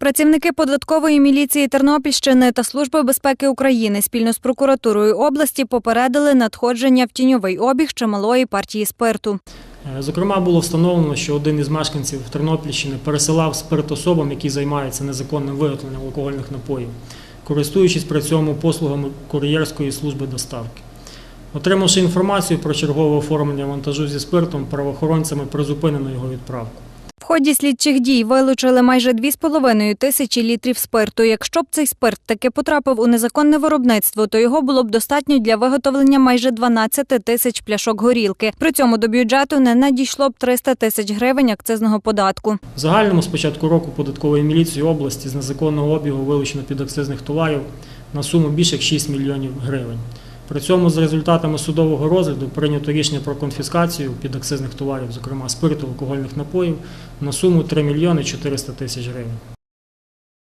Працівники податкової міліції Тернопільщини та Служби безпеки України спільно з прокуратурою області попередили надходження в тіньовий обіг чималої партії спирту. Е, Зокрема, було встановлено, що один із мешканців Тернопільщини пересилав спирт особам, які займаються незаконним виготовленням алкогольних напоїв, користуючись при цьому послугами кур'єрської служби доставки. Отримавши інформацію про чергове оформлення вантажу зі спиртом, правоохоронцями призупинено його відправку. Ході слідчих дій вилучили майже 2,5 тисячі літрів спирту. Якщо б цей спирт таки потрапив у незаконне виробництво, то його було б достатньо для виготовлення майже 12 тисяч пляшок горілки. При цьому до бюджету не надійшло б 300 тисяч гривень акцизного податку. В загальному з початку року податкової міліції області з незаконного обігу вилучено підакцизних товарів на суму більше як 6 мільйонів гривень. При цьому з результатами судового розгляду прийнято рішення про конфіскацію підакцизних товарів, зокрема спирту, алкогольних напоїв, на суму 3 мільйони 400 тисяч гривень.